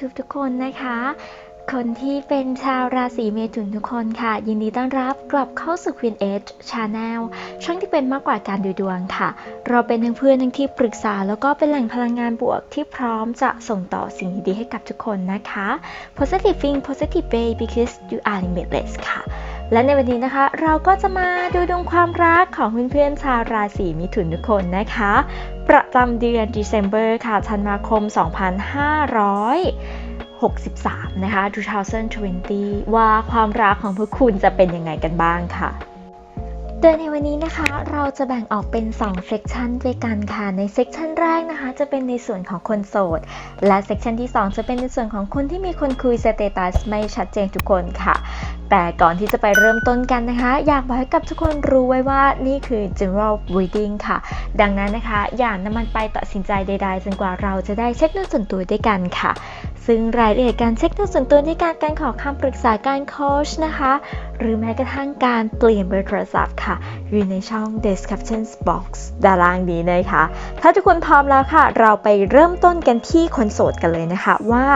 ทุกทุกคนนะคะ คนที่เป็นชาวราศีเมถุนทุกคนค่ะ ยินดีต้อนรับกลับเข้าสู่ Queen Edge Channel ช่องที่เป็นมากกว่าการดูดวงค่ะ เราเป็นทั้งเพื่อนทั้งที่ปรึกษา แล้วก็เป็นแหล่งพลังงานบวกที่พร้อมจะส่งต่อสิ่งดีๆให้กับทุกคนนะคะ Positive Think Positive Way because you are limitless ค่ะ และในวันนี้นะคะ เราก็จะมาดูดวงความรักของเพื่อนๆชาวราศีมิถุนทุกคนนะคะ ประจำเดือน December ค่ะธันวาคม 2563 นะคะ 2020 ว่าความรักของพวกคุณจะเป็นยังไงกันบ้างค่ะ โดยในวันนี้นะคะเราจะแบ่งออกเป็น 2 เซกชันด้วยกันค่ะในเซกชันแรกนะคะ จะเป็นในส่วนของคนโสด และเซกชันที่ 2 จะเป็นในส่วนของคนที่มีคนคุยสเตตัสไม่ชัดเจนทุกคนค่ะ แต่ก่อนที่จะไปเริ่มต้นกันนะคะ อยากบอกให้กับทุกคนรู้ไว้ว่านี่คือ general reading ค่ะ ดังนั้นนะคะ อย่านำมันไปตัดสินใจใด ๆ จนกว่าเราจะได้เช็คเรื่องส่วนตัวด้วยกันค่ะ ซึ่งรายละเอียดการเช็คตัวส่วนตัวในการการขอคำปรึกษาการโค้ชนะคะ หรือแม้กระทั่งการเปลี่ยนเบอร์โทรศัพท์ค่ะ อยู่ในช่อง description box ด้านล่างนี้นะคะ ถ้าทุกคนพร้อมแล้วค่ะ เราไปเริ่มต้นกันที่คนโสดกันเลยนะคะ ว่า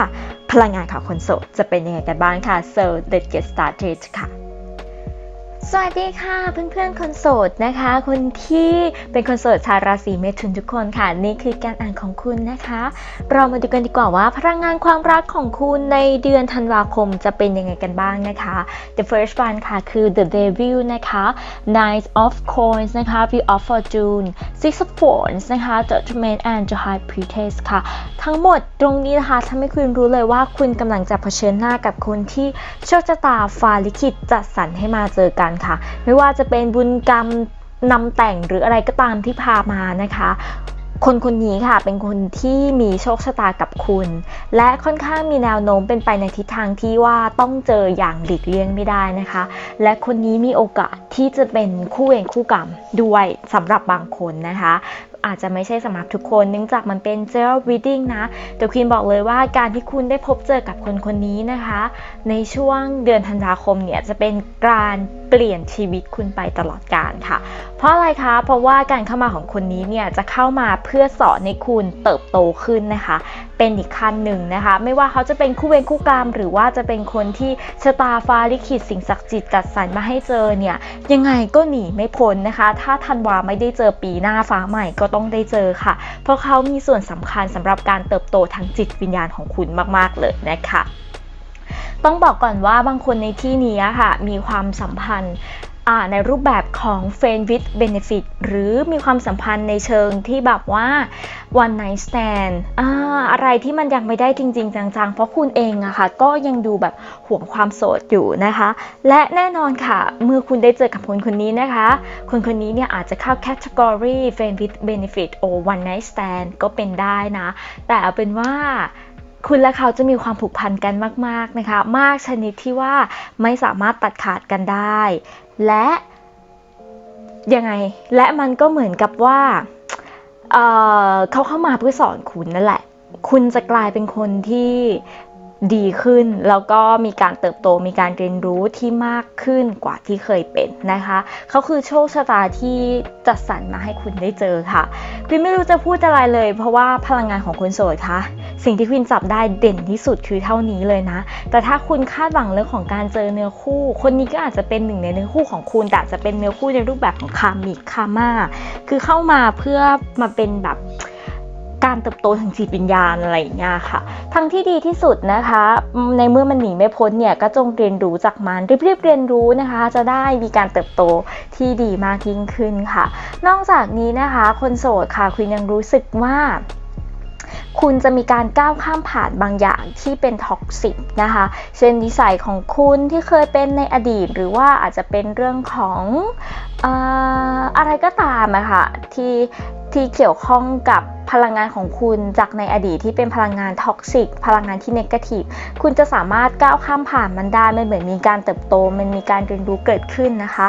พลังงานของคนโสดจะเป็นยังไงกันบ้างค่ะ so let's get started ค่ะ สวัสดีค่ะเพื่อนๆคนโสดนะคะ คนที่เป็นคนโสดชาวราศีเมถุนทุกคนค่ะ นี่คือการอ่านของคุณนะคะ เรามาดูกันดีกว่าว่า พลังงานความรักของคุณในเดือนธันวาคมจะเป็นยังไงกันบ้างนะคะ The first one ค่ะคือ The Devil นะคะ Knight of Coins นะคะ View of Fortune Six of Wands นะคะ Judgment and the High Priestess ค่ะ ทั้งหมดตรงนี้นะคะทำให้คุณรู้เลยว่าคุณกำลังจะเผชิญหน้ากับคนที่โชคชะตาฟ้าลิขิตจัดสรรให้มาเจอกันค่ะ ไม่ว่าจะเป็นบุญกรรมนำแต่งหรืออะไรก็ตามที่พามานะคะ คนคนนี้ค่ะเป็นคนที่มีโชคชะตากับคุณ และค่อนข้างมีแนวโน้มเป็นไปในทิศทางที่ว่าต้องเจออย่างหลีกเลี่ยงไม่ได้นะคะ และคนนี้มีโอกาสที่จะเป็นคู่เวรคู่กรรมด้วยสำหรับบางคนนะคะ อาจจะไม่ใช่สำหรับทุกคน เนื่องจากมันเป็น zero reading นะ แต่ควีนบอกเลยว่าการที่คุณได้พบเจอกับคนคนนี้นะคะ ในช่วงเดือนธันวาคมเนี่ยจะเป็นการเปลี่ยนชีวิตคุณไปตลอดกาลค่ะ เพราะอะไรคะ เพราะว่าการเข้ามาของคนนี้เนี่ยจะเข้ามาเพื่อสอนให้คุณเติบโตขึ้นนะคะ เป็นอีกขั้นหนึ่งนะคะ ไม่ว่าเขาจะเป็นคู่เวรคู่กรรม หรือว่าจะเป็นคนที่ชะตาฟ้าลิขิตสิ่งศักดิ์สิทธิ์จัดสรรมาให้เจอเนี่ยยังไงก็หนีไม่พ้นนะคะ ถ้าธันวาไม่ได้เจอปีหน้าฟ้าใหม่ก็ต้องได้เจอค่ะ เพราะเขามีส่วนสำคัญสำหรับการเติบโตทางจิตวิญญาณของคุณมาก ๆ เลยนะคะต้องบอกก่อนว่าบางคนในที่นี้ค่ะ มีความสัมพันธ์ ในรูปแบบของ friend with benefit หรือมีความสัมพันธ์ในเชิงที่แบบว่า one night stand ออะไรที่มันยังไม่ได้จริง ๆ จังๆ เพราะคุณเองอะค่ะก็ยังดูแบบห่วงความโสดอยู่นะคะ และแน่นอนค่ะ เมื่อคุณได้เจอกับคนคนนี้นะคะ คนคนนี้เนี่ยอาจจะเข้า category friend with benefit or one night stand ก็เป็นได้นะ แต่เอาเป็นว่าคุณและเขาจะมีความผูกพันกันมาก ๆ นะคะ มากชนิดที่ว่าไม่สามารถตัดขาดกันได้ และยังไงและมันก็เหมือนกับว่าเเขาเข้ามาเพื่อสอนคุณนั่นแหละ คุณจะกลายเป็นคนที่ ดีขึ้น แล้วก็มีการเติบโตมีการเรียนรู้ที่มากขึ้นกว่าที่เคยเป็นนะคะเขาคือโชคชะตาที่จัดสรรมาให้คุณได้เจอค่ะพิมไม่รู้จะพูดอะไรเลย เพราะว่าพลังงานของคุณโสดคะสิ่งที่คุณจับได้เด่นที่สุดคือเท่านี้เลยนะ แต่ถ้าคุณคาดหวังเรื่องของการเจอเนื้อคู่ คนนี้ก็อาจจะเป็นหนึ่งในเนื้อคู่ของคุณแต่จะเป็นเนื้อคู่ในรูปแบบของคามิคาม่าคือเข้ามาเพื่อมาเป็นแบบ การเติบโตทางจิตวิญญาณอะไรอย่างเงี้ยค่ะทั้งที่ดีที่สุดนะคะ ในเมื่อมันหนีไม่พ้นเนี่ยก็จงเรียนรู้จากมันรีบๆเรียนรู้นะคะ จะได้มีการเติบโตที่ดีมากยิ่งขึ้นค่ะ นอกจากนี้นะคะ คนโสดค่ะคุณยังรู้สึกว่าคุณจะมีการก้าวข้ามผ่านบางอย่างที่เป็นท็อกซิกนะคะ เช่นนิสัยของคุณที่เคยเป็นในอดีต หรือว่าอาจจะเป็นเรื่องของอออะไรก็ตามอะค่ะที่ ที่เกี่ยวข้องกับพลังงานของคุณจากในอดีตที่เป็นพลังงานท็อกซิกพลังงานที่เนกาทีฟคุณจะสามารถก้าวข้ามผ่านมันได้มันเหมือนมีการเติบโต มันมีการเรียนรู้เกิดขึ้นนะคะ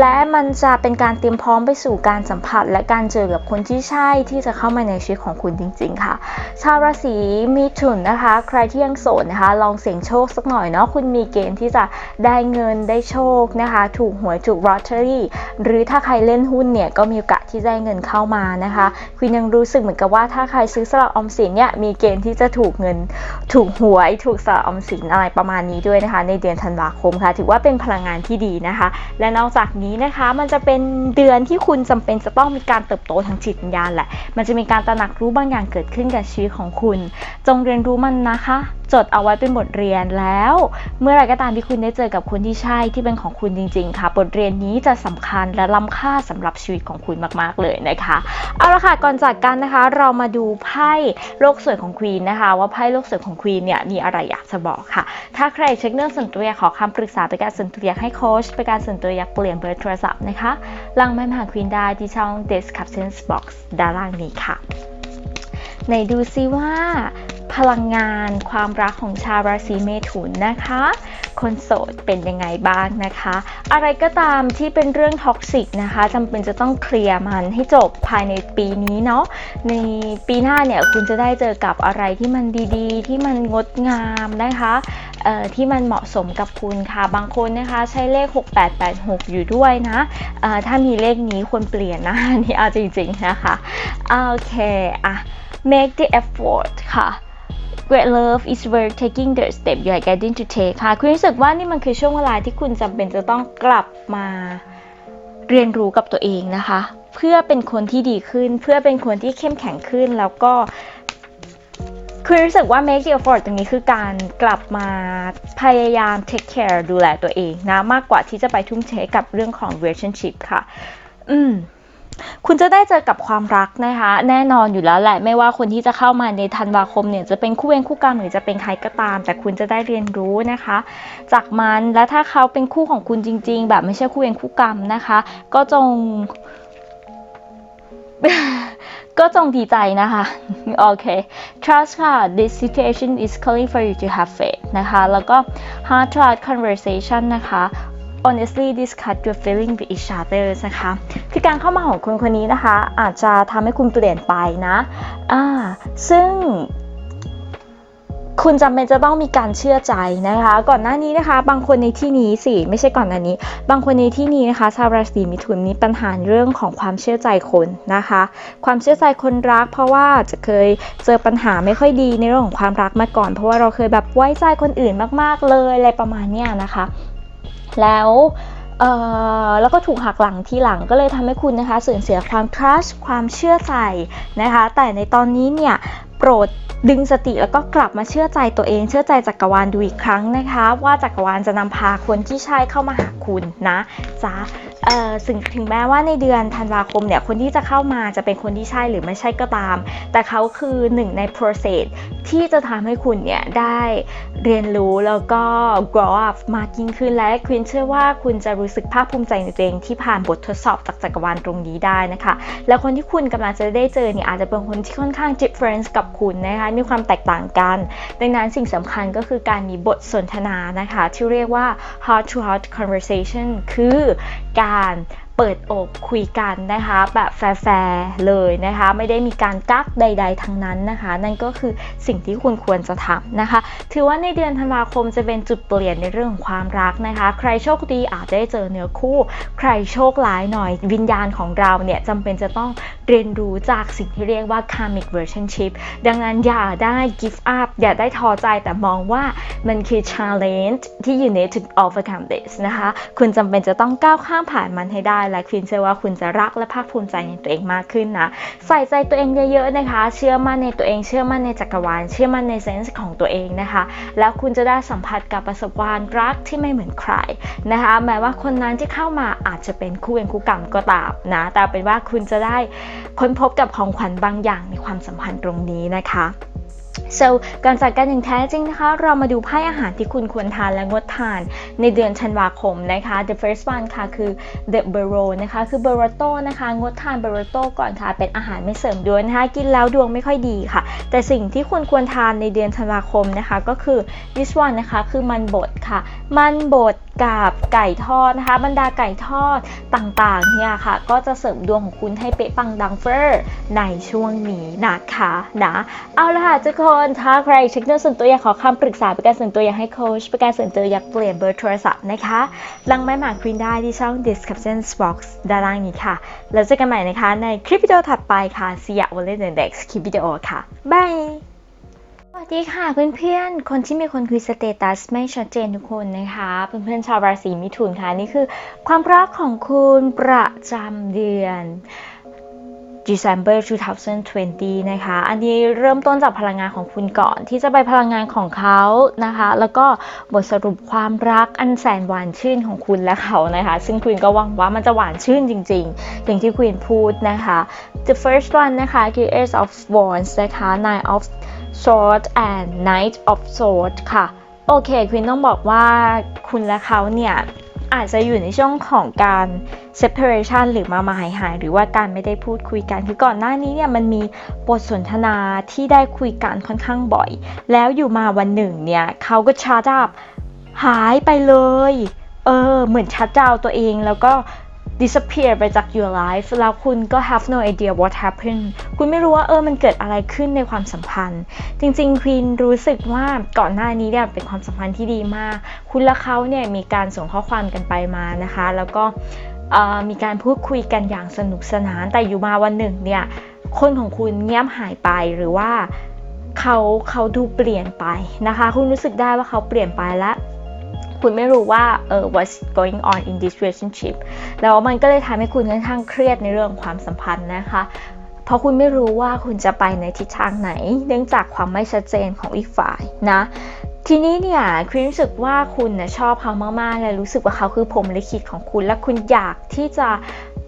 และมันจะเป็นการเตรียมพร้อมไปสู่การสัมผัส และการเจอกับคนที่ใช่ที่จะเข้ามาในชีวิตของคุณจริง ๆ ค่ะ ชาวราศีมีถุนนะคะ ใครที่ยังโสดนะคะ ลองเสี่ยงโชคสักหน่อยเนาะคุณมีเกณฑ์ที่จะได้เงินได้โชคนะคะ ถูกหวยถูกลอตเตอรี่ หรือถ้าใครเล่นหุ้นเนี่ยก็มีโอกาสที่ได้เงินเข้ามานะคะคุณยังรู้สึกเหมือนกับว่าถ้าใครซื้อสลากออมสินเนี่ยมีเกณฑ์ที่จะถูกเงินถูกหวยถูกสลากออมสินอะไรประมาณนี้ด้วยนะคะ ในเดือนธันวาคมค่ะ ถือว่าเป็นพลังงานที่ดีนะคะ และนอกจากนี้นะคะมันจะเป็นเดือนที่คุณจำเป็นจะต้องมีการเติบโตทางจิตวิญญาณแหละ มันจะมีการตระหนักรู้บางอย่างเกิดขึ้นกับชีวิตของคุณ จงเรียนรู้มันนะคะ จดเอาไว้เป็นบทเรียนแล้ว เมื่อไรก็ตามที่คุณได้เจอกับคนที่ใช่ที่เป็นของคุณจริง ๆ ค่ะ บทเรียนนี้จะสำคัญและล้ำค่าสำหรับชีวิตของคุณมากๆเลยนะคะเอาละค่ะก่อนจากกันนะคะ เรามาดูไพ่โลกสวยของควีนนะคะ ว่าไพ่โลกสวยของควีนเนี่ยมีอะไรอยากจะบอกค่ะ ถ้าใครเช็คเรื่องส่วนตัวอยากขอคำปรึกษาไปการส่วนตัวอยากให้โค้ชไปการส่วนตัวอยากเปลี่ยนเบอร์โทรศัพท์นะคะลังไม่มาหาควีนได้ที่ช่อง description box ด้านล่างนี้ค่ะไหนดูซิว่าพลังงานความรักของชาวราศีเมถุนนะคะ คนโสดเป็นยังไงบ้างนะคะ อะไรก็ตามที่เป็นเรื่องท็อกซิกนะคะจำเป็นจะต้องเคลียร์มันให้จบภายในปีนี้เนาะในปีหน้าเนี่ยคุณจะได้เจอกับอะไรที่มันดีๆ ที่มันงดงามนะคะเอ่อที่มันเหมาะสมกับคุณค่ะ บางคนนะคะใช้เลข 6886 อยู่ด้วยนะเอ่อถ้ามีเลขนี้ควรเปลี่ยนนะนนี่เอาจริงๆนะคะโอเคอะ make the effort ค่ะ Great love is worth taking the step you are getting to take ค่ะ คุณรู้สึกว่านี่มันคือช่วงเวลาที่คุณจำเป็นจะต้องกลับมาเรียนรู้กับตัวเองนะคะ เพื่อเป็นคนที่ดีขึ้น เพื่อเป็นคนที่เข้มแข็งขึ้นแล้วก็คุณรู้สึกว่า make the effort ตรงนี้คือการกลับมาพยายาม take care ดูแลตัวเองนะ มากกว่าที่จะไปทุ่มเทกับเรื่องของ relationship ค่ะ อืม คุณจะได้เจอกับความรักนะคะ แน่นอนอยู่แล้วแหละไม่ว่าคนที่จะเข้ามาในธันวาคมเนี่ยจะเป็นคู่เวรคู่กรรมหรือจะเป็นใครก็ตาม แต่คุณจะได้เรียนรู้นะคะ จากมันและถ้าเขาเป็นคู่ของคุณจริง ๆ แบบไม่ใช่คู่เวรคู่กรรมนะคะ ก็จง ก็จงดีใจนะคะ โอเค trust ค่ะ this situation is calling for you to have faith นะคะ แล้วก็ heart to heart conversation นะคะ honestly discuss your feeling with each other นะคะ คือการเข้ามาของคนคนนี้นะคะ อาจจะทำให้คุณเปลี่ยนไปนะอ่าซึ่งคุณจำเป็นจะต้องมีการเชื่อใจนะคะ ก่อนหน้านี้นะคะ บางคนในที่นี้สิไม่ใช่ก่อนหน้านี้ บางคนในที่นี้นะคะชาวราศีมิถุนมีปัญหาเรื่องของความเชื่อใจคนนะคะ ความเชื่อใจคนรัก เพราะว่าจะเคยเจอปัญหาไม่ค่อยดีในเรื่องของความรักมาก่อน เพราะว่าเราเคยแบบไว้ใจคนอื่นมาก ๆเลยอะไรประมาณนี้นะคะ แล้วแล้วก็ถูกหักหลังทีหลังก็เลยทำให้คุณนะคะสูญเสียความ trust ความเชื่อใจนะคะ แต่ในตอนนี้เนี่ยโปรดดึงสติแล้วก็กลับมาเชื่อใจตัวเอง เชื่อใจจักรวาลดูอีกครั้งนะคะ ว่าจักรวาลจะนำพาคนที่ใช่เข้ามาหาคุณนะจ้า ถึงถึงแม้ว่าในเดือนธันวาคมเนี่ยคนที่จะเข้ามาจะเป็นคนที่ใช่หรือไม่ใช่ก็ตาม แต่เขาคือหนึ่งใน process ที่จะทำให้คุณเนี่ยได้เรียนรู้แล้วก็ grow up มากยิ่งขึ้นและควินเชื่อว่าคุณจะรู้สึกภาคภูมิใจในตัวเองที่ผ่านบททดสอบจากจักรวาลตรงนี้ได้นะคะ แล้วคนที่คุณกำลังจะได้เจอเนี่ยอาจจะเป็นคนที่ค่อนข้าง difference กับคุณนะคะมีความแตกต่างกัน ดังนั้นสิ่งสำคัญก็คือการมีบทสนทนานะคะ ที่เรียกว่า heart to heart conversation คือการการ เปิดอกคุยกันนะคะ แบบแฟร์เลยนะคะ ไม่ได้มีการกักใด ๆทั้งนั้นนะคะ นั่นก็คือสิ่งที่คุณควรจะทำนะคะ ถือว่าในเดือนธันวาคมจะเป็นจุดเปลี่ยนในเรื่องของความรักนะคะ ใครโชคดีอาจจะได้เจอเนื้อคู่ ใครโชคร้ายหน่อย วิญญาณของเราเนี่ยจำเป็นจะต้องเรียนรู้จากสิ่งที่เรียกว่า karmic relationship ดังนั้นอย่าได้ give up อย่าได้ท้อใจแต่มองว่ามันคือ challenge ที่ you need to overcome this นะคะ คุณจำเป็นจะต้องก้าวข้ามผ่านมันให้ได้และควินเชื่อว่าคุณจะรักและภาคภูมิใจในตัวเองมากขึ้นนะใส่ใจตัวเองเยอะๆนะคะ เชื่อมั่นในตัวเองเชื่อมั่นในจักรวาล เชื่อมั่นในเซนส์ของตัวเองนะคะ แล้วคุณจะได้สัมผัสกับประสบการณ์รักที่ไม่เหมือนใครนะคะแม้ว่าคนนั้นที่เข้ามาอาจจะเป็นคู่เวรคู่กรรมก็ตามนะแต่เป็นว่าคุณจะได้ค้นพบกับของขวัญบางอย่างในความสัมพันธ์ตรงนี้นะคะ so การจัดการอย่างแท้จริงนะคะ เรามาดูไพ่อาหารที่คุณควรทานและงดทาน ในเดือนธันวาคมนะคะ the first one ค่ะคือ the b u r o นะคะ คือ b u r r o t o นะคะ งดทาน b u r r o t o ก่อนค่ะ เป็นอาหารไม่เสริมดวงนะคะ กินแล้วดวงไม่ค่อยดีค่ะ แต่สิ่งที่คุณควรทานในเดือนธันวาคมนะคะ ก็คือ this one นะคะ คือมันบดค่ะ มันบดกับไก่ทอดนะคะ บรรดาไก่ทอดต่างๆเนี่ยค่ะ ก็จะเสริมดวงของคุณให้เป๊ะปังดังเฟอร์ในช่วงนี้นะคะนะ เอาละค่ะทุกคนคนถ้าใครเช็คเรื่องส่วนตัวอยากขอคำปรึกษาป็นการส่วนตัวอยากให้โค้ชป็นการส่วนตัวอยากเปลี่ยนเบอร์โทรศัพท์นะคะลังไม้หมากควินได้ที่ช่อง description box ด้านล่างนี้ค่ะ แล้วเจอกันใหม่นะคะในคลิปวิดีโอถัดไปค่ะ See you on the next คลิปวิดีโอค่ะบายสวัสดีค่ะเพื่อนๆ คนที่มีคนคุยสเตตัสไม่ชัดเจนทุกคนนะคะ เพื่อนๆชาวราศีมิถุนค่ะ นี่คือความรักของคุณประจำเดือน December 2020 นะคะ อันนี้เริ่มต้นจากพลังงานของคุณก่อนที่จะไปพลังงานของเขานะคะ แล้วก็บทสรุปความรักอันแสนหวานชื่นของคุณและเขานะคะ ซึ่งคุณก็หวังว่ามันจะหวานชื่นจริง ๆ อย่างที่คุณพูดนะคะ The first one นะคะคือ Ace of Wands นะคะ Nine of Swords and Knight of Swords ค่ะ โอเคคุณต้องบอกว่าคุณและเขาเนี่ย อาจจะอยู่ในช่วงของการ separation หรือมามาหายหายหรือว่าการไม่ได้พูดคุยกัน คือก่อนหน้านี้เนี่ยมันมีบทสนทนาที่ได้คุยกันค่อนข้างบ่อย แล้วอยู่มาวันหนึ่งเนี่ยเขาก็ชาร์จอัพหายไปเลย เออ เหมือนชัดเจ้าตัวเองแล้วก็ disappear ไปจาก your life แล้วคุณก็ have no idea what happened คุณไม่รู้ว่าเออมันเกิดอะไรขึ้นในความสัมพันธ์ จริงๆควีนรู้สึกว่าก่อนหน้านี้เนี่ยเป็นความสัมพันธ์ที่ดีมาก คุณและเขาเนี่ยมีการส่งข้อความกันไปมานะคะ แล้วก็มีการพูดคุยกันอย่างสนุกสนาน แต่อยู่มาวันหนึ่งเนี่ยคนของคุณเงียบหายไปหรือว่าเขาเขาดูเปลี่ยนไปนะคะ คุณรู้สึกได้ว่าเขาเปลี่ยนไปแล้ว คุณไม่รู้ว่าเออ what's going on in this relationship แล้วมันก็เลยทำให้คุณค่อนข้างเครียดในเรื่องความสัมพันธ์นะคะ เพราะคุณไม่รู้ว่าคุณจะไปในทิศทางไหน เนื่องจากความไม่ชัดเจนของอีกฝ่ายนะ ทีนี้เนี่ยคุณรู้สึกว่าคุณนะชอบเขามากๆเลยรู้สึกว่าเขาคือผมลิขิตของคุณ และคุณอยากที่จะ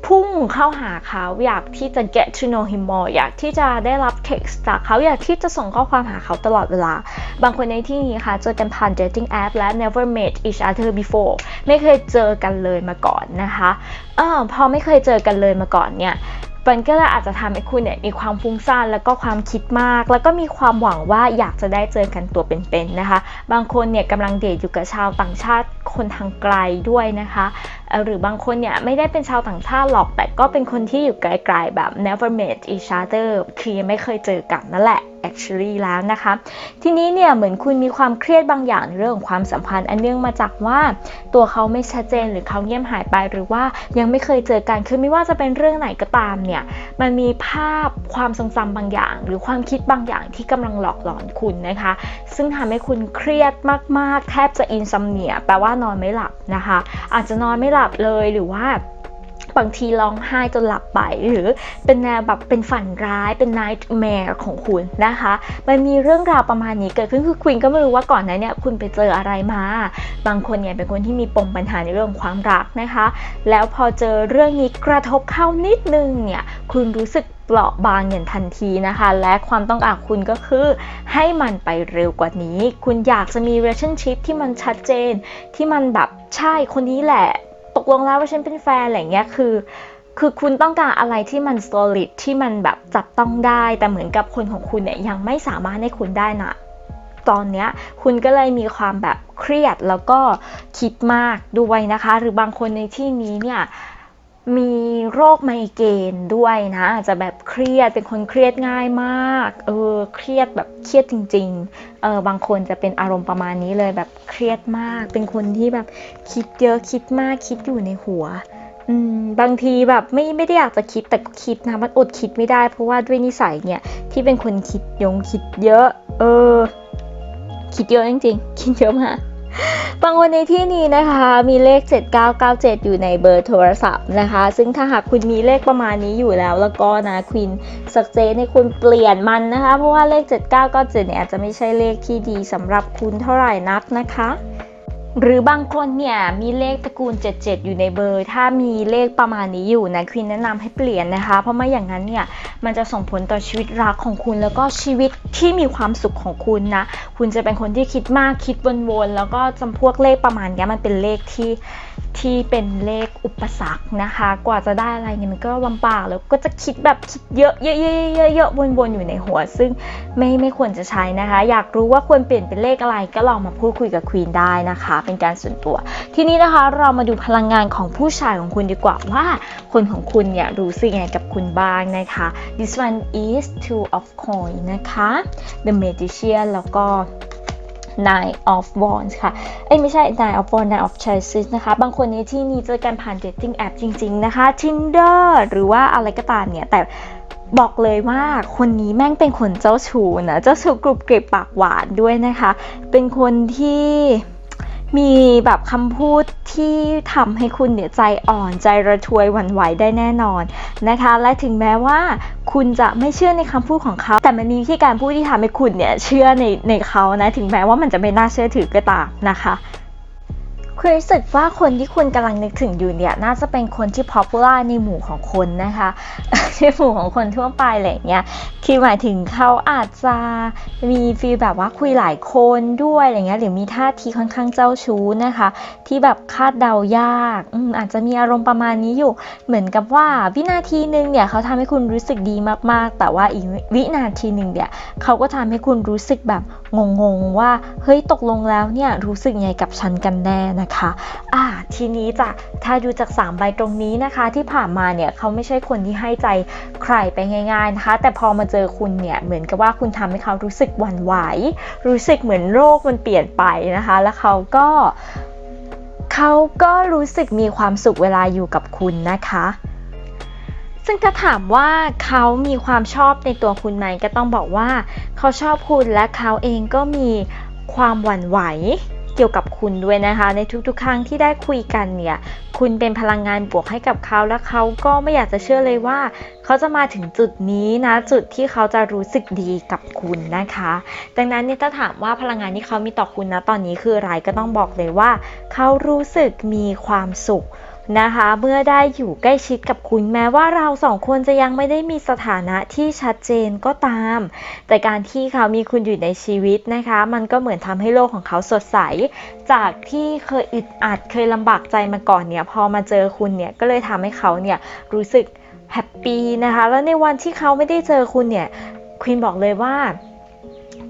พุ่งเข้าหาเขาอยากที่จะ get to know him more อยากที่จะได้รับ text จากเขาอยากที่จะส่งข้อความหาเขาตลอดเวลา บางคนในที่นี้ค่ะเจอกันผ่าน dating app และ never met each other before ไม่เคยเจอกันเลยมาก่อนนะคะเออพอไม่เคยเจอกันเลยมาก่อนเนี่ย มันก็เลยอาจจะทำให้คุณเนี่ยมีความฟุ้งซ่านแล้วก็ความคิดมาก แล้วก็มีความหวังว่าอยากจะได้เจอกันตัวเป็นๆนะคะ บางคนเนี่ยกำลังเดทอยู่กับชาวต่างชาติคนทางไกลด้วยนะคะ หรือบางคนเนี่ยไม่ได้เป็นชาวต่างชาติหรอก แต่ก็เป็นคนที่อยู่ไกลๆแบบ never met each other คือยังไม่เคยเจอกันนั่นแหละ actually แล้วนะคะ ทีนี้เนี่ยเหมือนคุณมีความเครียดบางอย่างในเรื่องของความสัมพันธ์ อันเนื่องมาจากว่าตัวเขาไม่ชัดเจนหรือเขาเงียบหายไปหรือว่ายังไม่เคยเจอกันคือไม่ว่าจะเป็นเรื่องไหนก็ตามเนี่ยมันมีภาพความทรงจำบางอย่าง หรือความคิดบางอย่างที่กำลังหลอกหลอนคุณนะคะ ซึ่งทำให้คุณเครียดมากๆ แทบจะอินซัมเนียแปลว่านอนไม่หลับนะคะ อาจจะนอนไม่หลับเลยหรือว่า บางทีร้องไห้จนหลับไป หรือเป็นแนวแบบเป็นฝันร้ายเป็น nightmare ของคุณนะคะ มันมีเรื่องราวประมาณนี้เกิดขึ้นคือคุณก็ไม่รู้ว่าก่อนหนั้นเนี่ยคุณไปเจออะไรมา บางคนเนี่ยเป็นคนที่มีปมปัญหาในเรื่องความรักนะคะ แล้วพอเจอเรื่องนี้กระทบเข้านิดนึงเนี่ยคุณรู้สึกเปราะบางอย่างทันทีนะคะ และความต้องการคุณก็คือให้มันไปเร็วกว่านี้ คุณอยากจะมี relationship ที่มันชัดเจน ที่มันแบบใช่คนนี้แหละ ลงแล้วว่าฉันเป็นแฟนอะไรเงี้ยคือ คือคุณต้องการอะไรที่มัน solid ที่มันแบบจับต้องได้ แต่เหมือนกับคนของคุณเนี่ยยังไม่สามารถให้คุณได้นะตอนเนี้ยคุณก็เลยมีความแบบเครียดแล้วก็คิดมากด้วยนะคะ หรือบางคนในที่นี้เนี่ย มีโรคไมเกรนด้วยนะอาจจะแบบเครียดเป็นคนเครียดง่ายมากเออเครียดแบบเครียดจริงๆเออบางคนจะเป็นอารมณ์ประมาณนี้เลยแบบเครียดมาก เป็นคนที่แบบคิดเยอะคิดมากคิดอยู่ในหัวอืมบางทีแบบไม่ไม่ได้อยากจะคิดแต่ก็คิดนะมันอดคิดไม่ได้ เพราะว่าด้วยนิสัยเนี่ยที่เป็นคนคิดยงคิดเยอะ เออ คิดเยอะจริงๆคิดเยอะมาก บางคนในที่นี้นะคะมีเลข 7997 อยู่ในเบอร์โทรศัพท์นะคะ ซึ่งถ้าหากคุณมีเลขประมาณนี้อยู่แล้ว แล้วก็นะควินสักเจนให้คุณเปลี่ยนมันนะคะ เพราะว่าเลข 7997 เนี่ยอาจจะไม่ใช่เลขที่ดีสำหรับคุณเท่าไหร่นักนะคะ หรือบางคนเนี่ยมีเลขตระกูล 77 อยู่ในเบอร์ ถ้ามีเลขประมาณนี้อยู่นะควินแนะนำให้เปลี่ยนนะคะ เพราะไม่อย่างนั้นเนี่ยมันจะส่งผลต่อชีวิตรักของคุณแล้วก็ชีวิตที่มีความสุขของคุณนะ คุณจะเป็นคนที่คิดมากคิดวนๆแล้วก็จำพวกเลขประมาณนี้มันเป็นเลขที่ ที่เป็นเลขอุปสรรคนะคะ กว่าจะได้อะไรเนี่ยมันก็ลำบากแล้วก็จะคิดแบบคิดเยอะเยอะเยอะเยอะเยอะวนๆอยู่ในหัว ซึ่งไม่ไม่ควรจะใช้นะคะ อยากรู้ว่าควรเปลี่ยนเป็นเลขอะไรก็ลองมาพูดคุยกับควีนได้นะคะ เป็นการส่วนตัว ทีนี้นะคะเรามาดูพลังงานของผู้ชายของคุณดีกว่าว่าคนของคุณเนี่ยรู้สึกยังไงกับคุณบ้างนะคะ this one is two of coin นะคะ the magician แล้วก็ nine of wands ค่ะ เอ้ยไม่ใช่ nine of wands nine of chalices นะคะ บางคนในที่นี้เจอกันผ่าน dating app จริง ๆ นะคะ tinder หรือว่าอะไรก็ตามเนี่ย แต่บอกเลยว่าคนนี้แม่งเป็นคนเจ้าชู้นะ เจ้าชู้กรุบกริบปากหวานด้วยนะคะ เป็นคนที่ มีแบบคำพูดที่ทำให้คุณเนี่ยใจอ่อนใจระทวยหวั่นไหวได้แน่นอนนะคะ และถึงแม้ว่าคุณจะไม่เชื่อในคำพูดของเขา แต่มันมีวิธีการพูดที่ทำให้คุณเนี่ยเชื่อในในเขานะถึงแม้ว่ามันจะไม่น่าเชื่อถือก็ตามนะคะ คุณรู้สึกว่าคนที่คุณกำลังนึกถึงอยู่เนี่ยน่าจะเป็นคนที่ popular ในหมู่ของคนนะคะ ในหมู่ของคนทั่วไปอะไรเงี้ยคือหมายถึงเขาอาจจะมีฟีลแบบว่าคุยหลายคนด้วยอะไรเงี้ยหรือมีท่าทีค่อนข้างเจ้าชู้นะคะ ที่แบบคาดเดายากออาจจะมีอารมณ์ประมาณนี้อยู่ เหมือนกับว่าวินาทีหนึ่งเนี่ยเขาทำให้คุณรู้สึกดีมากๆ แต่ว่าอีกวินาทีหนึ่งเนี่ยเขาก็ทำให้คุณรู้สึกแบบงงๆว่าเฮ้ยตกลงแล้วเนี่ยรู้สึกไงกับฉันกันแน่นะคะอ่าทีนี้จะถ้าดูจาก 3 ใบตรงนี้นะคะ ที่ผ่านมาเนี่ยเขาไม่ใช่คนที่ให้ใจใครไปง่ายๆนะคะ แต่พอมาเจอคุณเนี่ยเหมือนกับว่าคุณทำให้เขารู้สึกหวั่นไหว รู้สึกเหมือนโลกมันเปลี่ยนไปนะคะ แล้วเขาก็เขาก็รู้สึกมีความสุขเวลาอยู่กับคุณนะคะซึ่งถ้าถามว่าเขามีความชอบในตัวคุณไหมก็ต้องบอกว่า เขาชอบคุณและเขาเองก็มีความหวั่นไหว เกี่ยวกับคุณด้วยนะคะ ในทุกๆ ครั้งที่ได้คุยกันเนี่ยคุณเป็นพลังงานบวกให้กับเขาและเขาก็ไม่อยากจะเชื่อเลยว่า เขาจะมาถึงจุดนี้นะ จุดที่เขาจะรู้สึกดีกับคุณนะคะ ดังนั้นเนี่ยถ้าถามว่าพลังงานที่เขามีต่อคุณนะตอนนี้คืออะไรก็ต้องบอกเลยว่า เขารู้สึกมีความสุข นะคะ เมื่อได้อยู่ใกล้ชิดกับคุณแม้ว่าเราสองคนจะยังไม่ได้มีสถานะที่ชัดเจนก็ตาม แต่การที่เขามีคุณอยู่ในชีวิตนะคะ มันก็เหมือนทำให้โลกของเขาสดใส จากที่เคยอึดอัดเคยลำบากใจมาก่อนเนี่ย พอมาเจอคุณเนี่ยก็เลยทำให้เขาเนี่ยรู้สึกแฮปปี้นะคะ แล้วในวันที่เขาไม่ได้เจอคุณเนี่ยควีนบอกเลยว่า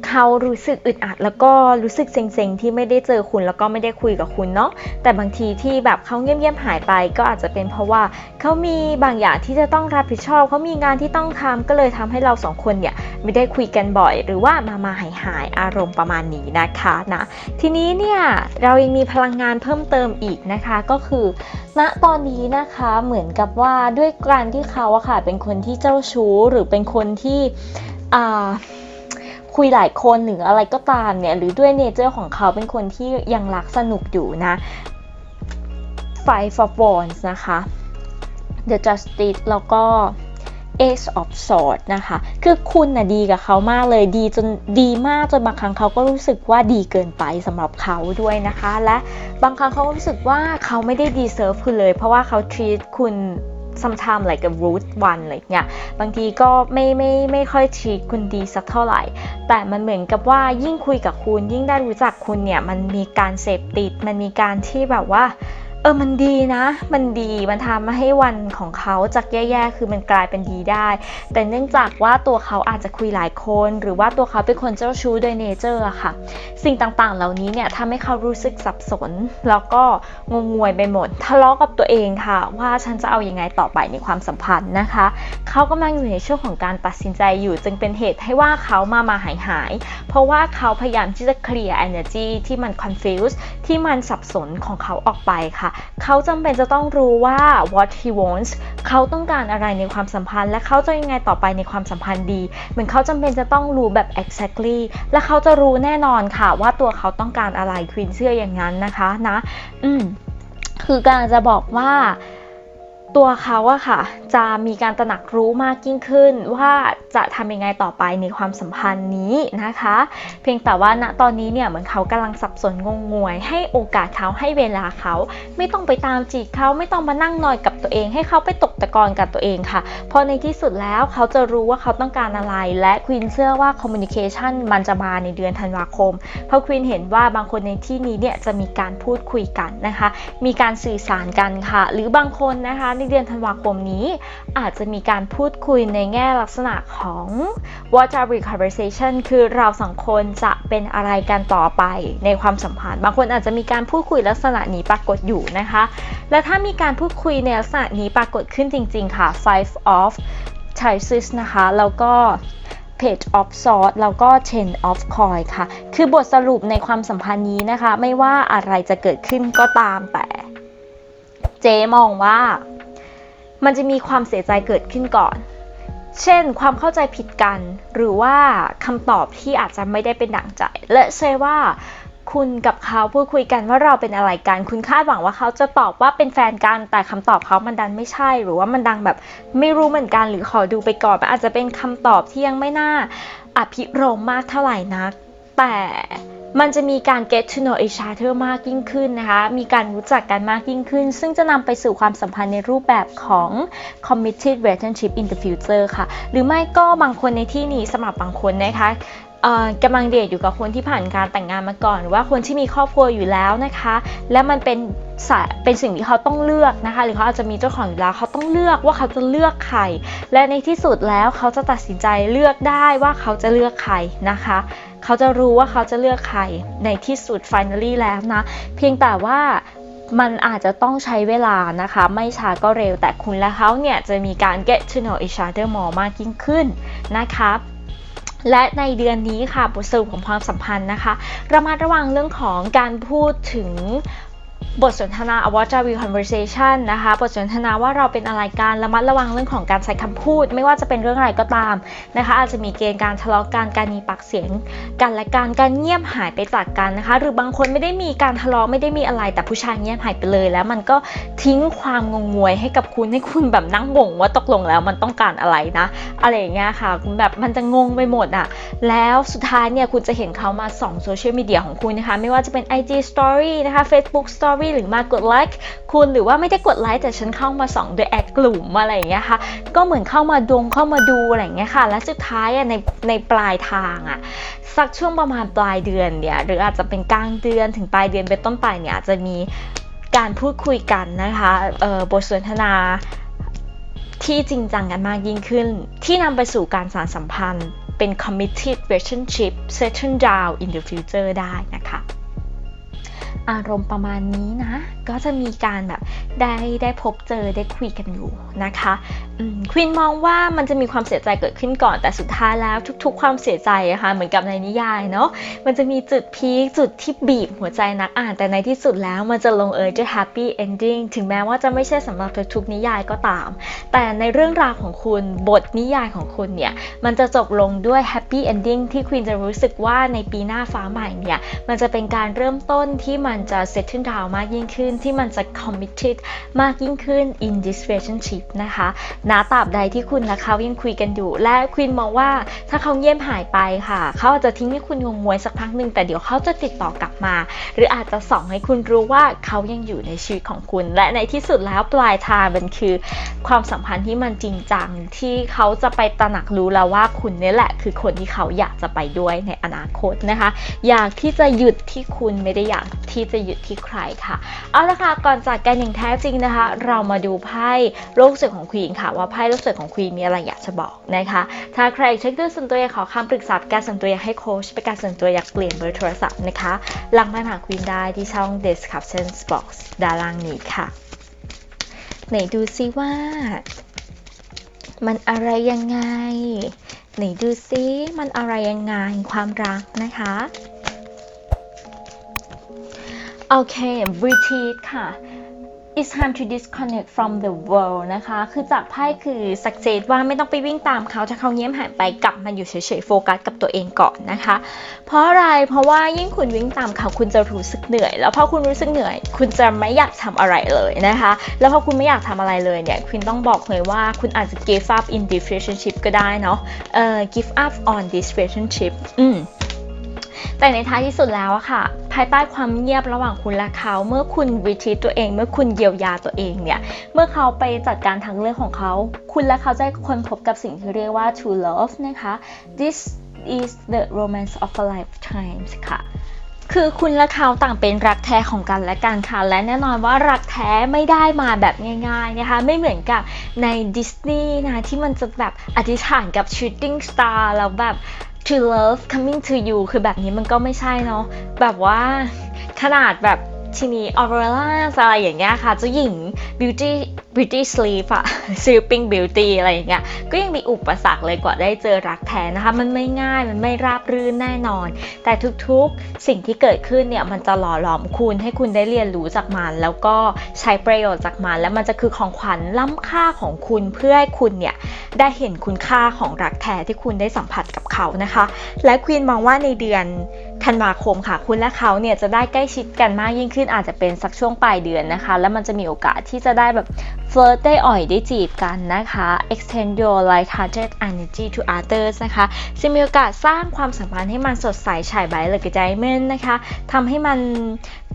เขารู้สึกอึดอัด แล้วก็รู้สึกเซ็งๆที่ไม่ได้เจอคุณแล้วก็ไม่ได้คุยกับคุณเนาะแต่บางทีที่แบบเขาเงียบๆหายไป ก็อาจจะเป็นเพราะว่าเขามีบางอย่างที่จะต้องรับผิดชอบเขามีงานที่ต้องทำก็เลยทำให้เราสองคนเนี่ยไม่ได้คุยกันบ่อย หรือว่ามามาหายหายอารมณ์ประมาณนี้นะคะนะทีนี้เนี่ยเรายังมีพลังงานเพิ่มเติมอีกนะคะก็คือณตอนนี้นะคะเหมือนกับว่าด้วยการที่เขาอะค่ะเป็นคนที่เจ้าชู้หรือเป็นคนที่อ่า คุยหลายคนหรืออะไรก็ตามเนี่ยหรือด้วยเนเจอร์ของเขาเป็นคนที่ยังรักสนุกอยู่นะ Five of Wands นะคะ The Justice แล้วก็ Ace of Swords นะคะ คือคุณน่ะดีกับเขามากเลย ดีจนดีมากจนบางครั้งเขาก็รู้สึกว่าดีเกินไปสำหรับเขาด้วยนะคะ และบางครั้งเขาก็รู้สึกว่าเขาไม่ได้ deserve คุณเลย เพราะว่าเขา treat คุณ sometime like a rude one อะไรเงี้ยบางทีก็ไม่ไม่ไม่ค่อยทีคุณดีสักเท่าไหร่ แต่มันเหมือนกับว่ายิ่งคุยกับคุณยิ่งได้รู้จักคุณเนี่ยมันมีการเสพติดมันมีการที่แบบว่า ออมันดีนะ มันดีมันทำให้วันของเขาจากแย่ๆ คือมันกลายเป็นดีได้ แต่เนื่องจากว่าตัวเขาอาจจะคุยหลายคน หรือว่าตัวเขาเป็นคนเจ้าชู้โดยเนเจอร์อะค่ะ สิ่งต่างๆ เหล่านี้เนี่ยทำให้เขารู้สึกสับสน แล้วก็งงงวยไปหมดทะเลาะกับตัวเองค่ะ ว่าฉันจะเอาอยัางไงต่อไปในความสัมพันธ์นะคะ เขากำลังอยู่ในช่วงของการตัดสินใจอยู่ จึงเป็นเหตุให้ว่าเขามามาหายหายๆเพราะว่าเขาพยายามที่จะเคลียร์ energy ที่มัน confuse ที่มันสับสนของเขาออกไปค่ะเขาจำเป็นจะต้องรู้ว่า what he wants เขาต้องการอะไรในความสัมพันธ์ และเขาจะยังไงต่อไปในความสัมพันธ์ดี เหมือนเขาจำเป็นจะต้องรู้แบบ exactly และเขาจะรู้แน่นอนค่ะว่าตัวเขาต้องการอะไรควินเชื่ออย่างนั้นนะคะนะ อืมคือกำลังจะบอกว่า ตัวเขาอะค่ะ จะมีการตระหนักรู้มากยิ่งขึ้น ว่าจะทำยังไงต่อไปในความสัมพันธ์นี้นะคะ เพียงแต่ว่าณตอนนี้เนี่ยเหมือนเขากำลังสับสนงงงวย ให้โอกาสเขาให้เวลาเขา ไม่ต้องไปตามจีบเขาไม่ต้องมานั่งนอยกับตัวเอง ให้เขาไปตกตะกอนกับตัวเองค่ะ เพราะในที่สุดแล้วเขาจะรู้ว่าเขาต้องการอะไร และควีนเชื่อว่าคอมมูนิเคชันมันจะมาในเดือนธันวาคม เพราะควีนเห็นว่าบางคนในที่นี้เนี่ยจะมีการพูดคุยกันนะคะ มีการสื่อสารกันค่ะ หรือบางคนนะคะในเดือนธันวาคมนี้ อาจจะมีการพูดคุยในแง่ลักษณะของ what are we conversation คือเราสองคนจะเป็นอะไรกันต่อไปในความสัมพันธ์ บางคนอาจจะมีการพูดคุยลักษณะนี้ปรากฏอยู่นะคะ และถ้ามีการพูดคุยในลักษณะนี้ปรากฏขึ้นจริง ๆ ค่ะ five of c h a s e s นะคะ แล้วก็ page of swords แล้วก็ chain of coin ค่ะ คือบทสรุปในความสัมพันธ์นี้นะคะ ไม่ว่าอะไรจะเกิดขึ้นก็ตามแต่ เจมองว่า มันจะมีความเสียใจเกิดขึ้นก่อน เช่น ความเข้าใจผิดกัน หรือว่าคำตอบที่อาจจะไม่ได้เป็นดั่งใจ และใช่ว่าคุณกับเขาพูดคุยกันว่าเราเป็นอะไรกัน คุณคาดหวังว่าเขาจะตอบว่าเป็นแฟนกัน แต่คำตอบเขามันดันไม่ใช่ หรือว่ามันดังแบบไม่รู้เหมือนกัน หรือขอดูไปก่อนมันอาจจะเป็นคำตอบที่ยังไม่น่าอภิรมมากเท่าไหร่นัก แต่มันจะมีการ get to know each other มากยิ่งขึ้นนะคะ มีการรู้จักกันมากยิ่งขึ้น ซึ่งจะนำไปสู่ความสัมพันธ์ในรูปแบบของ committed relationship in the future ค่ะ หรือไม่ก็บางคนในที่นี้สำหรับบางคนนะคะ กำลังเดทอยู่กับคนที่ผ่านการแต่งงานมาก่อนหรือว่าคนที่มีครอบครัวอยู่แล้วนะคะ และมันเป็นสเป็นสิ่งที่เขาต้องเลือกนะคะ หรือเขาอาจจะมีเจ้าของอยู่แล้วเขาต้องเลือกว่าเขาจะเลือกใคร และในที่สุดแล้วเขาจะตัดสินใจเลือกได้ว่าเขาจะเลือกใครนะคะ เขาจะรู้ว่าเขาจะเลือกใครในที่สุด finally แล้วนะ เพียงแต่ว่ามันอาจจะต้องใช้เวลานะคะ ไม่ช้าก็เร็วแต่คุณและเขาเนี่ยจะมีการ get to know each other more มากยิ่งขึ้นนะคะ และในเดือนนี้ค่ะบทสรุปของความสัมพันธ์นะคะระมัดระวังเรื่องของการพูดถึง บทสนทนา what are we conversation นะคะ บทสนทนาว่าเราเป็นอะไรกันระมัดระวังเรื่องของการใช้คำพูด ไม่ว่าจะเป็นเรื่องอะไรก็ตามนะคะ อาจจะมีเกณฑ์การทะเลาะกันการมีปากเสียงกันและการการเงียบหายไปจากกันนะคะ หรือบางคนไม่ได้มีการทะเลาะไม่ได้มีอะไรแต่ผู้ชายเงียบหายไปเลย แล้วมันก็ทิ้งความงงงวยให้กับคุณให้คุณแบบนั่งงงว่าตกลงแล้วมันต้องการอะไรนะอะไรอย่างเงี้ยค่ะคุณแบบมันจะงงไปหมดอะแล้วสุดท้ายเนี่ยคุณจะเห็นเขามาส่องโซเชียลมีเดียของคุณนะคะ ไม่ว่าจะเป็น IG Story นะคะ Facebook Story หรือมากดไลค์คุณหรือว่าไม่ได้กดไลค์แต่ฉันเข้ามาส่องโดยแอดกลุ่มอะไรอย่างเงี้ยค่ะก็เหมือนเข้ามาดงเข้ามาดูอะไรอย่างเงี้ยค่ะ และสุดท้ายในในปลายทางอะสักช่วงประมาณปลายเดือนเนี่ยหรืออาจจะเป็นกลางเดือนถึงปลายเดือนเป็นต้นไปเนี่ยอาจจะมีการพูดคุยกันนะคะเออบทสนทนาที่จริงจังกันมากยิ่งขึ้น ที่นำไปสู่การสานสัมพันธ์เป็น committed relationship settle down in the future ได้นะคะ อารมณ์ประมาณนี้นะ ก็จะมีการแบบได้ได้พบเจอได้คุยกันอยู่นะคะควินมองว่ามันจะมีความเสียใจเกิดขึ้นก่อนแต่สุดท้ายแล้วทุกๆ ความเสียใจอะคะ่ะเหมือนกับในนิยายเนาะมันจะมีจุดพีคจุดที่บีบหัวใจนักอ่าน แต่ในที่สุดแล้วมันจะลงเอยด้วย happy ending ถึงแม้ว่าจะไม่ใช่สำหรับทุกๆนิยายก็ตาม แต่ในเรื่องราวของคุณบทนิยายของคุณเนี่ยมันจะจบลงด้วย happy ending ที่ควินจะรู้สึกว่าในปีหน้าฟ้าใหม่เนี่ยมันจะเป็นการเริ่มต้นที่มันจะ settle down มากยิ่งขึ้น ที่มันจะ committed มากยิ่งขึ้น in this relationship นะคะณตราบใดที่คุณและเขายังคุยกันอยู่ และควินมองว่าถ้าเขาเงียบหายไปค่ะ เขาอาจจะทิ้งให้คุณงงงวยสักพักหนึ่งแต่เดี๋ยวเขาจะติดต่อกลับมา หรืออาจจะส่องให้คุณรู้ว่าเขายังอยู่ในชีวิตของคุณ และในที่สุดแล้วปลายทางมันคือ ความสัมพันธ์ที่มันจริงจังที่เขาจะไปตระหนักรู้แล้วว่าคุณนี่แหละ คือคนที่เขาอยากจะไปด้วยในอนาคตนะคะ อยากที่จะหยุดที่คุณไม่ได้อยากที่จะหยุดที่ใครค่ะ เอาละค่ะ ก่อนจากกันอย่างแท้จริงนะคะ เรามาดูไพ่โลกสึกของควีนค่ะ ว่าไพ่โลกสึกของควีนมีอะไรอยากจะบอกนะคะ ถ้าใครเช็คด้วยส่วนตัวอยากขอคำปรึกษาการส่วนตัวอยากให้โค้ชเป็นการส่วนตัวอยากเปลี่ยนเบอร์โทรศัพท์นะคะ หลังมาหาควีนได้ที่ช่อง description box ด้านล่างนี้ค่ะ ไหนดูซิว่า มันอะไรยังไง ไหนดูซิมันอะไรยังไงความรักนะคะ โอเค repeat ค่ะ it's time to disconnect from the world นะคะ คือจากไพ่คือ success ว่าไม่ต้องไปวิ่งตามเขา ถ้าเขาเงียบหายไปกลับมาอยู่เฉยๆ โฟกัสกับตัวเองก่อนนะคะ เพราะอะไร เพราะว่ายิ่งคุณวิ่งตามเขาคุณจะรู้สึกเหนื่อย แล้วพอคุณรู้สึกเหนื่อย คุณจะไม่อยากทำอะไรเลยนะคะ แล้วพอคุณไม่อยากทำอะไรเลยเนี่ย คุณต้องบอกเลยว่าคุณอาจจะ give up in this relationship ก็ได้เนาะ เอ่อ give up on this relationship อืม แต่ในท้ายที่สุดแล้วอะค่ะ ภายใต้ความเงียบระหว่างคุณและเขา เมื่อคุณวิธีตัวเอง เมื่อคุณเยียวยาตัวเองเนี่ย เมื่อเขาไปจัดการทางเรื่องของเขา คุณและเขาจะได้ค้นพบกับสิ่งที่เรียกว่า true love นะคะ this is the romance of a lifetime ค่ะคือคุณและเขาต่างเป็นรักแท้ของกันและกันค่ะ และแน่นอนว่ารักแท้ไม่ได้มาแบบง่ายๆนะคะ ไม่เหมือนกับในดิสนีย์นะที่มันจะแบบอธิษฐานกับ shooting star แล้วแบบ to love coming to you คือแบบนี้มันก็ไม่ใช่เนาะแบบว่าขนาดแบบ ทีนี้ Aurora อะไรอย่างเงี้ยค่ะเจ้าหญิง beauty beauty sleep อะ sleeping beauty อะไรอย่างเงี้ยก็ยังมีอุปสรรคเลยกว่าได้เจอรักแท้นะคะ มันไม่ง่ายมันไม่ราบรื่นแน่นอน แต่ทุกๆสิ่งที่เกิดขึ้นเนี่ยมันจะหล่อหลอมคุณให้คุณได้เรียนรู้จากมัน แล้วก็ใช้ประโยชน์จากมัน แล้วมันจะคือของขวัญล้ำค่าของคุณเพื่อให้คุณเนี่ยได้เห็นคุณค่าของรักแท้ที่คุณได้สัมผัสกับเขานะคะ และควีนมองว่าในเดือน ธันวาคมค่ะ คุณและเขาเนี่ยจะได้ใกล้ชิดกันมากยิ่งขึ้นอาจจะเป็นสักช่วงปลายเดือนนะคะ แล้วมันจะมีโอกาสที่จะได้แบบเฟิร์สได้อ่อยได้จีบกันนะคะ extend your light-hearted energy to others นะคะจะมีโอกาสสร้างความสัมพันธ์ให้มันสดใสฉายใบเลยกับ diamond นะคะทำให้มัน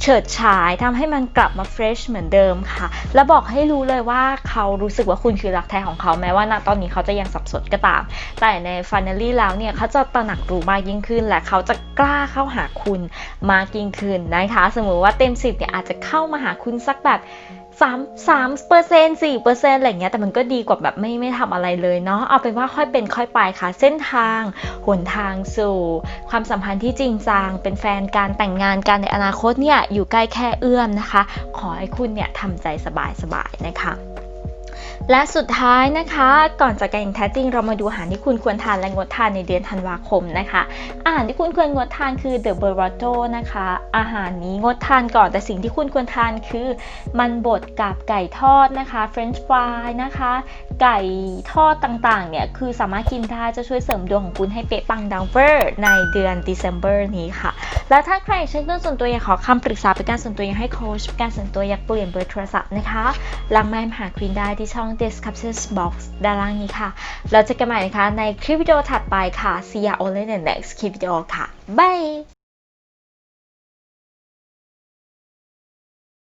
เฉิดฉายทำให้มันกลับมา fresh เหมือนเดิมค่ะ และบอกให้รู้เลยว่าเขารู้สึกว่าคุณคือรักแท้ของเขาแม้ว่าณตอนนี้เขาจะยังสับสนก็ตาม แต่ใน finally แล้วเนี่ยเขาจะตระหนักรู้มากยิ่งขึ้น และเขาจะกล้าเข้าหาคุณมากยิ่งขึ้นนะคะ สมมติว่าเต็มสิบเนี่ยอาจจะเข้ามาหาคุณสักแบบ 3 3เปอร์เซ็นต์สี่เปอร์เซ็นต์อะไรเงี้ย แต่มันก็ดีกว่าแบบไม่ไม่ทำอะไรเลยเนาะ เอาเป็นว่าค่อยเป็นค่อยไปค่ะ เส้นทาง หนทางสู่ ความสัมพันธ์ที่จริงจัง เป็นแฟนการแต่งงานกันในอนาคตเนี่ย อยู่ใกล้แค่เอื้อมนะคะ ขอให้คุณเนี่ยทำใจสบายๆนะคะ และสุดท้ายนะคะ ก่อนจากกันอย่างแท้จริง เรามาดูอาหารที่คุณควรทานและงดทานในเดือนธันวาคมนะคะอาหารที่คุณควรงดทานคือ The b u r r a t o นะคะ อาหารนี้งดทานก่อนแต่สิ่งที่คุณควรทานคือ มันบดกับไก่ทอดนะคะ French fry นะคะ ไก่ทอดต่างๆเนี่ยคือสามารถกินได้จะช่วยเสริมดวงของคุณให้เป๊ะปังดังเวอร์ในเดือน December นี้ค่ะ และถ้าใครเช็คเรื่องส่วนตัวอยากขอคำปรึกษาเป็นการส่วนตัวอยากให้โค้ชเป็นการส่วนตัวอยากเปลี่ยนเบอร์โทรศัพท์นะคะลังไมค์มาหาควีนได้ที่ช่อง description box ด้านล่างนี้ค่ะ เราเจอกันใหม่นะคะในคลิปวิดีโอถัดไปค่ะ see you all in the next คลิปวิดีโอค่ะ bye